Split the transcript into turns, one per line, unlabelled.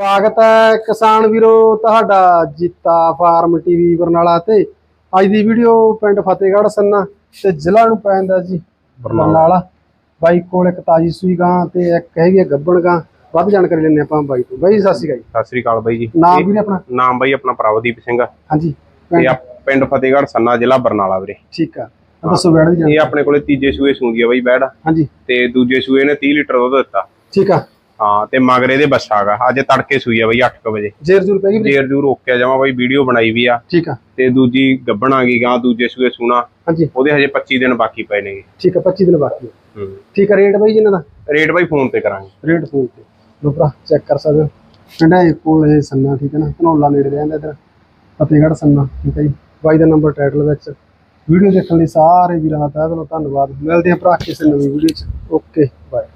ਸਵਾਗਤ ਹੈ ਕਿਸਾਨ ਵੀਰੋ ਤੁਹਾਡਾ ਜੀਤਾ ਫਾਰਮ ਟੀਵੀ ਬਰਨਾਲਾ ਤੇ। ਅੱਜ ਦੀ ਵੀਡੀਓ ਪਿੰਡ ਫਤਿਹਗੜ੍ਹ ਸੰਨਾ ਤੇ ਜ਼ਿਲ੍ਹਾ ਨੂੰ ਪੈਂਦਾ ਜੀ ਬਰਨਾਲਾ। ਬਾਈ ਕੋਲ ਇੱਕ ਤਾਜੀ ਸੂਈ ਗਾਂ ਤੇ ਇੱਕ ਹੈਗੀ ਗੱਬਣ ਗਾਂ। ਵੱਧ ਜਾਣਕਾਰੀ ਲੈਣੇ ਆਪਾਂ ਬਾਈ ਤੋਂ। ਬਾਈ ਸਤਿ ਸ਼੍ਰੀ ਅਕਾਲ ਜੀ।
ਸਤਿ ਸ੍ਰੀ ਅਕਾਲ ਬਾਈ ਜੀ।
ਨਾਮ ਵੀ ਨੇ ਆਪਣਾ?
ਨਾਮ ਬਾਈ ਆਪਣਾ ਪ੍ਰਭਦੀਪ ਸਿੰਘ
ਹਾਂਜੀ
ਤੇ
ਪਿੰਡ।
ਫਤਿਹਗੜ੍ਹ ਸੰਨਾ ਜ਼ਿਲ੍ਹਾ ਬਰਨਾਲਾ ਵੀਰੇ।
ਠੀਕ ਆ। ਦੱਸੋ ਬੈਠ ਦੀ
ਇਹ ਆਪਣੇ ਕੋਲੇ ਤੀਜੇ ਸੂਏ ਸੂੰਦੀ ਆ ਬਾਈ ਬੈੜ
ਹਾਂਜੀ।
ਤੇ ਦੂਜੇ ਸੂਏ ਨੇ 30 ਲੀਟਰ ਦੁੱਧ ਦਿੱਤਾ।
ਠੀਕ ਆ।
ਹਾਂ ਤੇ ਮਗਰੇ ਦੇ ਬੱਸਾ ਹੈਗਾ ਅੱਜ ਤੜਕੇ ਸੂਈ ਆ ਬਾਈ 8 ਵਜੇ।
ਜੇਰ ਜੂਰ ਪੈ ਗਈ?
ਜੇਰ ਜੂਰ ਓਕੇ ਜਾਵਾਂ ਬਾਈ ਵੀਡੀਓ ਬਣਾਈ ਵੀ ਆ।
ਠੀਕ ਆ।
ਤੇ ਦੂਜੀ ਗੱਬਣ ਆ ਗਈ ਗਾਂ ਦੂਜੇ ਸੂਏ ਸੂਣਾ।
ਹਾਂਜੀ।
ਉਹਦੇ ਹਜੇ 25 ਦਿਨ ਬਾਕੀ ਪਏ ਨੇਗੇ।
ਠੀਕ ਆ 25 ਦਿਨ ਬਾਕੀ।
ਹੂੰ।
ਠੀਕ ਆ ਰੇਟ ਬਾਈ ਜੀ ਇਹਨਾਂ ਦਾ?
ਰੇਟ ਬਾਈ ਫੋਨ ਤੇ ਕਰਾਂਗੇ।
ਰੇਟ ਫੋਨ ਤੇ। ਲੋ ਭਰਾ ਚੈੱਕ ਕਰ ਸਕਦੇ ਹੋ। ਪਿੰਡਾ ਕੋਲ ਇਹ ਸੰਨਾ ਠੀਕ ਹੈ ਨਾ? ਧਨੌਲਾ ਨੇੜੇ ਰਹਿੰਦਾ ਇਧਰ। ਫਤਿਹਗੜ੍ਹ ਸੰਨਾ ਠੀਕ ਹੈ ਜੀ। ਬਾਈ ਦਾ ਨੰਬਰ ਟਾਈਟਲ ਵਿੱਚ। ਵੀਡੀਓ ਦੇਖਣ ਲਈ ਸਾਰੇ ਵੀਰਾਂ ਦਾ ਤਹਿ ਦਿਲੋਂ ਧੰਨਵਾਦ। ਮਿਲਦੇ ਹਾਂ ਭਰਾ ਕਿਸੇ ਨਵੀਂ ਵੀਡੀਓ 'ਚ। Okay bye